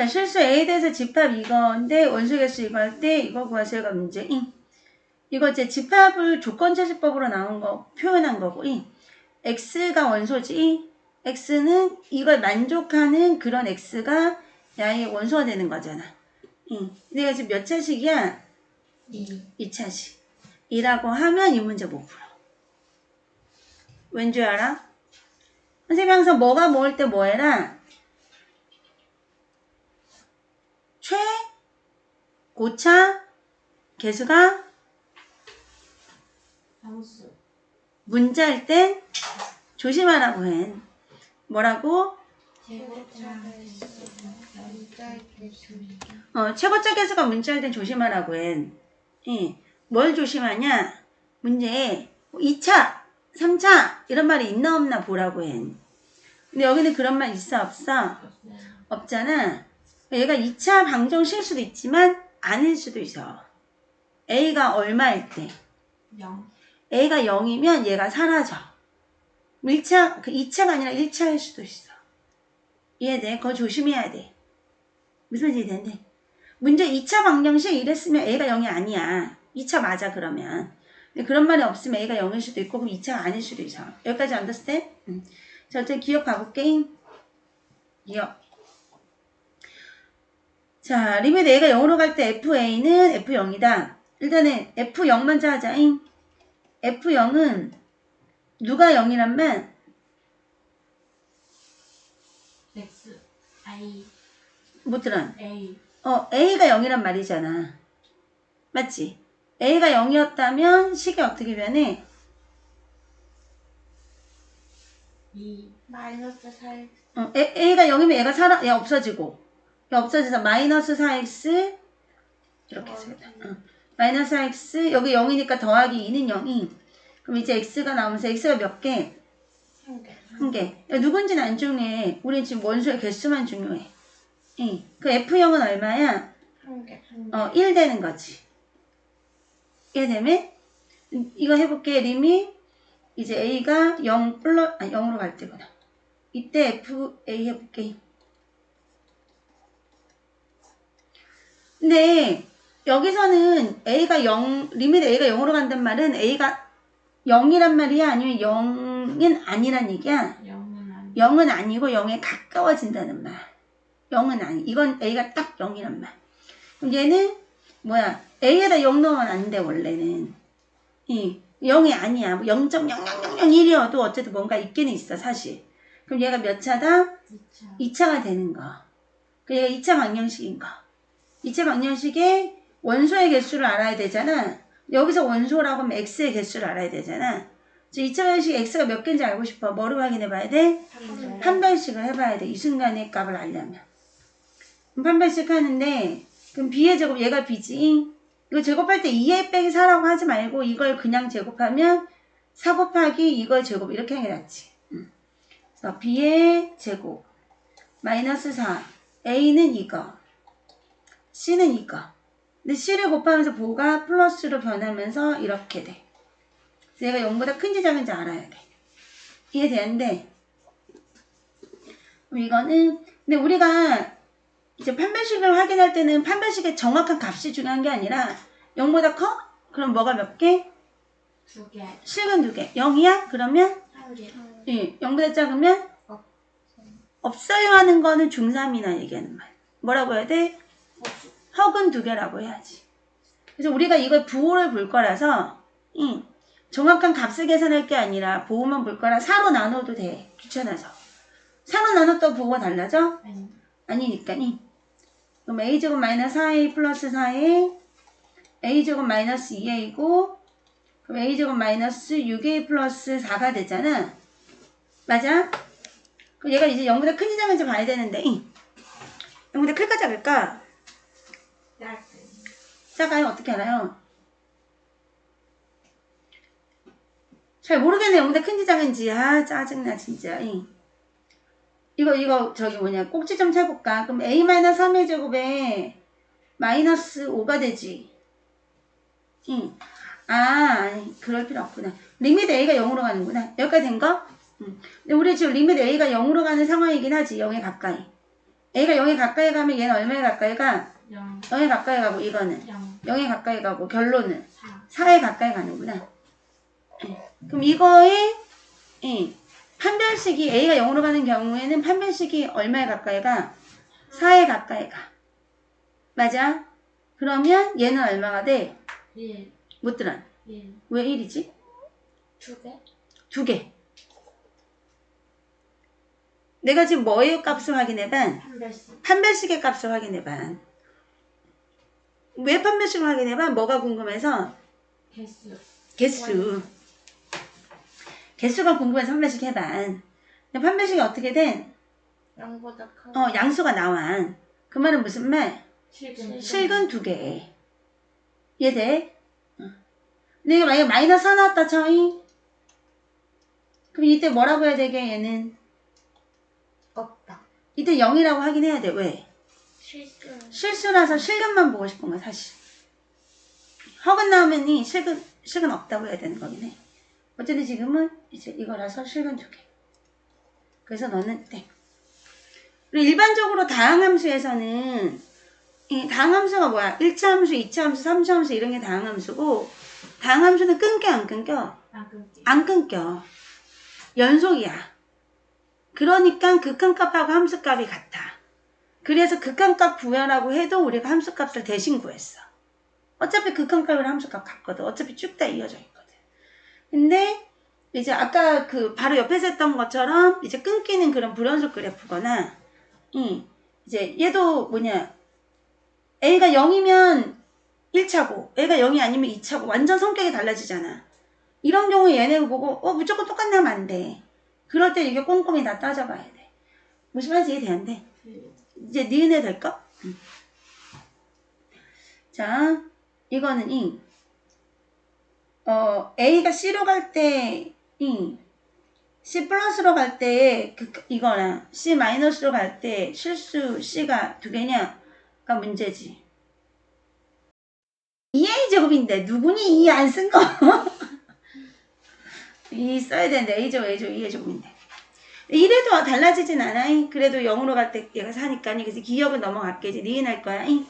자, 실수 A에 대해서 집합 이거인데 원소 개수 이거 할 때 이거 구하세요가 문제. 잉. 이거 이제 집합을 조건 제시법으로 나온 거 표현한 거고 잉. X가 원소지. X는 이걸 만족하는 그런 X가 야의 원소가 되는 거잖아. 응. 내가 지금 몇 차식이야? 2. 2차식. 이라고 하면 이 문제 못 풀어. 왠 줄 알아? 선생님이 항상 뭐가 모을 때 뭐 해라? 최, 고차, 개수가 상수. 문자일 땐 조심하라고 해. 뭐라고? 문자 개수. 어, 최고차 개수가 문자일 땐 조심하라고 해. 예. 뭘 조심하냐? 문제에 2차, 3차 이런 말이 있나 없나 보라고 해. 근데 여기는 그런 말 있어 없어? 없잖아. 얘가 2차 방정실 수도 있지만 아닐 수도 있어. A가 얼마일 때? 0. A가 0이면 얘가 사라져. 1차, 그 2차가 아니라 1차일 수도 있어. 이해돼? 그거 조심해야 돼. 무슨 말인지 되는데. 문제 2차 방정식 이랬으면 A가 0이 아니야. 2차 맞아, 그러면. 근데 그런 말이 없으면 A가 0일 수도 있고, 그럼 2차가 아닐 수도 있어. 여기까지 understand? 응. 자, 어쨌든 기억 가볼게. 기억. 자, 리밋 A가 0으로 갈 때 FA는 F0이다. 일단은 F0 먼저 하자잉. F0은 누가 0이란 말? X. I. 못 들어. A. 어, A가 0이란 말이잖아. 맞지? A가 0이었다면 식이 어떻게 변해? 2. 마이너스 4. 어, A, A가 0이면 얘가 살아, 얘 없어지고. 얘 없어져서 마이너스 4x 이렇게 써야돼. 어. 마이너스 4x 여기 0이니까 더하기 2는 0이. 그럼 이제 x가 나오면서 x가 몇 개? 3개. 한 개. 야, 누군지는 안 중요해. 우린 지금 원소의 개수만 중요해. 응. 그 F0은 얼마야? 1개. 1개. 어, 1 되는 거지. 이해되면? 이거 해볼게. 리밋. 이제 A가 0 플러, 아, 0으로 갈 때구나. 이때 FA 해볼게. 근데, 여기서는 A가 0, 리밋 A가 0으로 간단 말은 A가 0이란 말이야? 아니면 0은 아니란 얘기야? 0은 아니. 0은 아니고 0에 가까워진다는 말. 0은 아니. 이건 A가 딱 0이란 말. 그럼 얘는 뭐야? A에다 0 넣으면 안 돼, 원래는. 이 0이 아니야. 뭐 0.0001이어도 어쨌든 뭔가 있기는 있어, 사실. 그럼 얘가 몇 차다? 2차. 2차가 되는 거. 그 얘가 2차 방정식인 거. 2차 방정식에 원소의 개수를 알아야 되잖아. 여기서 원소라고 하면 x의 개수를 알아야 되잖아. 저 2차 방정식 x가 몇 개인지 알고 싶어. 뭐로 확인해 봐야 돼? 3개. 판별식을 해봐야 돼. 이 순간의 값을 알려면. 그럼 판별식 하는데, 그럼 b의 제곱, 얘가 b지. 이거 제곱할 때 2의 빼기 4라고 하지 말고 이걸 그냥 제곱하면 4 곱하기 이걸 제곱 이렇게 하는 게 낫지. 음. 그래서 b의 제곱 마이너스 4 a는 이거 c는 이거 근데 c를 곱하면서 보가 플러스로 변하면서 이렇게 돼. 얘가 0보다 큰지 작은지 알아야 돼. 이해되는데 이거는 근데 우리가 이제 판별식을 확인할 때는 판별식의 정확한 값이 중요한 게 아니라 0보다 커? 그럼 뭐가 몇 개? 2개. 실근 두 개. 0이야? 그러면 1개. 예, 0보다 작으면 없. 없어요 하는 거는 중3이나 얘기하는 말. 뭐라고 해야 돼? 허근 두 개라고 해야지. 그래서 우리가 이걸 부호를 볼 거라서 응, 정확한 값을 계산할 게 아니라 부호만 볼 거라 4로 나눠도 돼. 귀찮아서. 4로 나눴던 부호가 달라져? 아니. 아니니까 이. 그럼 a제곱 마이너스 4a 플러스 4a a제곱 마이너스 2a고 그럼 a제곱 마이너스 6a 플러스 4가 되잖아. 맞아? 그럼 얘가 이제 0보다 큰지 작은지 봐야 되는데 이. 0보다 클까 작을까? 작아요? 어떻게 알아요? 잘 모르겠네. 0보다 큰지 작은지. 아 짜증나 진짜. 이. 이거 이거 저기 뭐냐 꼭지 좀 쳐볼까? 그럼 a 3의 제곱에 마이너스 5가 되지. 응. 아 그럴 필요 없구나. 리밋 a가 0으로 가는구나. 여기까지 된 거? 응. 근데 우리 지금 리밋 a가 0으로 가는 상황이긴 하지. 0에 가까이. A가 0에 가까이 가면 얘는 얼마에 가까이 가? 0, 0에 가까이 가고 이거는 0, 0에 가까이 가고 결론은 4, 4에 가까이 가는구나. 예. 그럼 이거의 예, 판별식이 A가 0으로 가는 경우에는 판별식이 얼마에 가까이 가? 4에 가까이 가. 맞아? 그러면 얘는 얼마가 돼? 1, 못 들어. 1, 왜 1이지? 2개, 두 개. 내가 지금 뭐의 값을 확인해봐? 판별식, 판별식의 값을 해봐. 왜 판별식을 확인해봐? 뭐가 궁금해서? 개수, 개수. 개수가 궁금해서 판별식 해봐. 근데 판별식이 어떻게 돼? 0보다 큰 어, 양수가 나와. 그 말은 무슨 말? 실근, 실근 두 개. 이해돼? 어. 근데 이거 만약에 마이너스 하나 왔다 쳐잉? 그럼 이때 뭐라고 해야 되게 얘는? 없다. 이때 0이라고 확인해야 돼. 왜? 실수라서 실근만 보고 싶은 거야, 사실. 허근 나오면 이 실근, 실근 없다고 해야 되는 거긴 해. 어쨌든 지금은 이제 이거라서 실근 두 개. 그래서 너는 땡. 그리고 일반적으로 다항함수에서는 이 다항함수가 뭐야? 1차 함수, 2차 함수, 3차 함수 이런 게 다항함수고 다항함수는 끊겨 안 끊겨? 안 끊기, 안 끊겨. 연속이야. 그러니까 극한값하고 함수값이 같아. 그래서 극한값 구하라고 해도 우리가 함수값을 대신 구했어. 어차피 극한값이랑 함수값 같거든. 어차피 쭉 다 이어져 있거든. 근데 이제 아까 그 바로 옆에서 했던 것처럼 이제 끊기는 그런 불연속 그래프거나 이 이제 얘도 뭐냐 A가 0이면 1차고 A가 0이 아니면 2차고 완전 성격이 달라지잖아. 이런 경우에 얘네 보고 어 무조건 똑같나 하면 안 돼. 그럴 때 이게 꼼꼼히 다 따져봐야 돼. 무슨 말인지 이해되는데 이제 니은에 될까? 응. 자 이거는 이 어, A가 C로 갈 때, 이, C 플러스로 갈 때, 그, 이거랑 C 마이너스로 갈 때 실수 C가 두 개냐가 문제지. 2A 제곱인데 누구니 2 안 쓴 거? 2 써야 되는데 A 제곱, A 제곱, 2A 제곱인데. 이래도 달라지진 않아. 이. 그래도 0으로 갈 때 얘가 사니까. 이. 그래서 기억은 넘어갈게. 니은 할 거야. 이.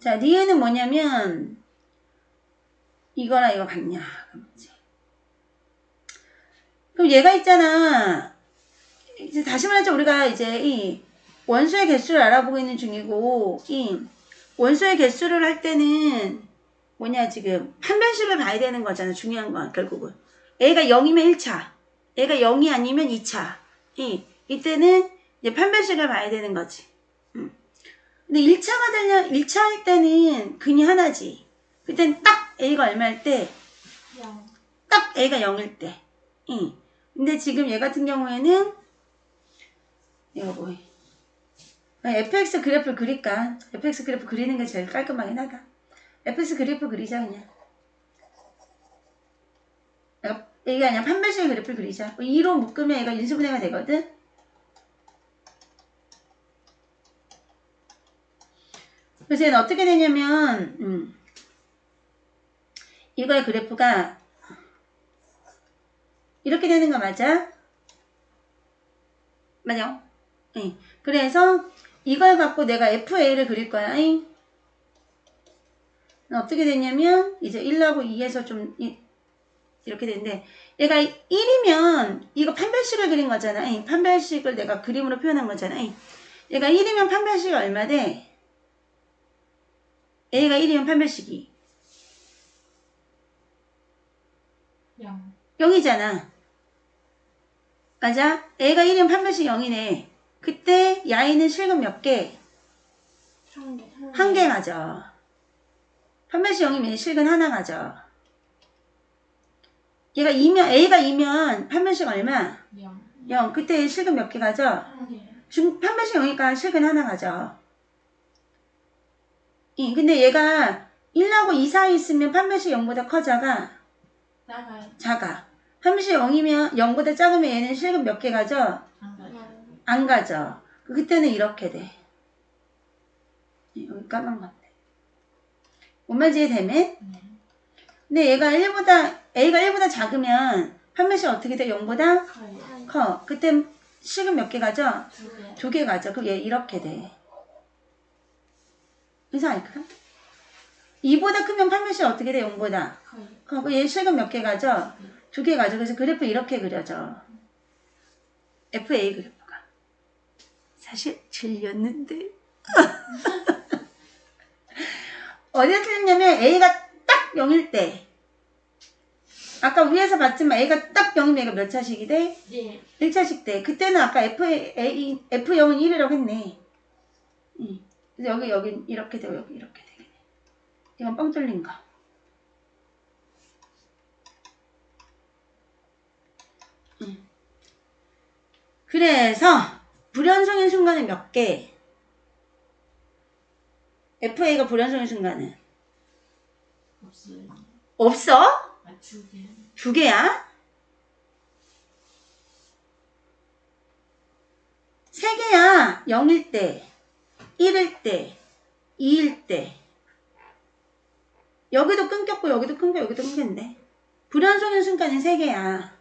자, 니은은 뭐냐면, 이거랑 이거 같냐? 그럼 얘가 있잖아. 이제 다시 말해서 우리가 이제 이 원소의 개수를 알아보고 있는 중이고, 이 원소의 개수를 할 때는 뭐냐, 지금 판별식을 봐야 되는 거잖아. 중요한 건, 결국은. A가 0이면 1차, A가 0이 아니면 2차. 이, 이때는 이제 판별식을 봐야 되는 거지. 음. 근데 1차가 되려, 1차 할 때는 근이 하나지. 그때는 딱 A가 얼마일 때, 0, 딱 A가 0일 때. 응. 근데 지금 얘 같은 경우에는, 이거 뭐해. fx 그래프를 그릴까? fx 그래프 그리는 게 제일 깔끔하긴 하다. fx 그래프 그리자, 그냥. 얘가 아니라 판별식 그래프를 그리자. 2로 묶으면 얘가 인수분해가 되거든? 그래서 얘는 어떻게 되냐면, 음, 이거의 그래프가 이렇게 되는 거 맞아? 맞아? 응. 그래서 이걸 갖고 내가 FA를 그릴 거야. 잉? 어떻게 되냐면 이제 1하고 2에서 좀 이, 렇게 되는데 얘가 1이면 이거 판별식을 그린 거잖아. 잉? 판별식을 내가 그림으로 표현한 거잖아. 잉? 얘가 1이면 판별식이 얼마 돼? A가 1이면 판별식이 0, 0이잖아. 맞아? A가 1이면 판별식 0이네. 그때 야이는 실금 몇 개? 1개, 한개 가져. 판별식 0이면 실근 하나 가져. 얘가 2면, A가 2면 판별식 얼마? 0, 0. 그때 실금 몇개 가져? 1개, 중, 판별식 0이니까 실근 하나 가져. 이, 근데 얘가 1하고 2 사이 있으면 판별식 0보다 커져가? 나가요, 작아. 판별식 0이면 0보다 작으면 얘는 실금 몇개 가져? 안 가요, 안 가져. 그때는 이렇게 돼. 여기 까만 건데. 뭔 말인지 이해되면? 네, 근데 얘가 1보다, A가 1보다 작으면 판매식 어떻게 돼? 0보다 커요, 커. 그때 식은 몇 개 가죠? 두 개. 가죠. 그럼 얘 이렇게 돼. 이상할까? 2보다 크면 8몇이 어떻게 돼? 0보다. 거의. 그리고 얘 식은 몇 개 가죠? 두 개 가죠. 그래서 그래프 이렇게 그려져. FA 그래프가. 사실 틀렸는데. 어디에 틀렸냐면 A가 딱 0일 때. 아까 위에서 봤지만 A가 딱 0이면 얘가 몇 차식이 돼? 네. 1차식 때. 그때는 아까 F, A, F0은 1이라고 했네. 응. 그래서 여기, 여기 이렇게 되고 여기 이렇게 되겠네. 이건 뻥 뚫린 거. 응. 그래서 불연성인 순간은 몇 개? FA가 불연성인 순간은 없어요. 없어? 아, 두 개. 두 개야? 세 개야. 0일 때, 1일 때, 2일 때. 여기도 끊겼고, 여기도 끊겨, 여기도 끊겼는데. 불연속인 순간이 세 개야.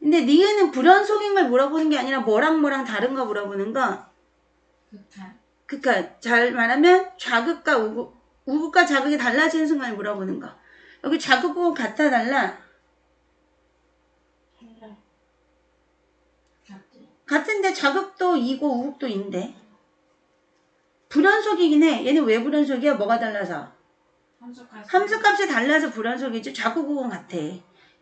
근데 니은은 불연속인 걸 물어보는 게 아니라 뭐랑 뭐랑 다른 거 물어보는 거. 극한. 그니까, 잘 말하면 좌극과 우극, 우극과 자극이 달라지는 순간을 물어보는 거. 여기 자극하고 같아 달라. 같은데 자극도 2고 우극도 2인데 불연속이긴 해. 얘는 왜 불연속이야? 뭐가 달라서? 함수값. 함수값이 달라서 불연속이지. 자극 우극은 같아.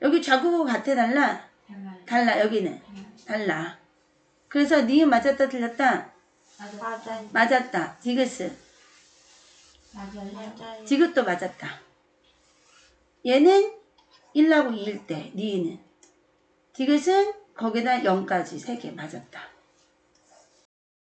여기 자극 우극 같아 달라? 달라요. 달라. 여기는. 달라. 그래서 니은 맞았다 틀렸다? 맞았다. 디귿은 맞아요. 맞아요. 디귿도 맞았다. 얘는 1하고 2일 때 니은은 디귿은 거기다 0까지 3개 맞았다.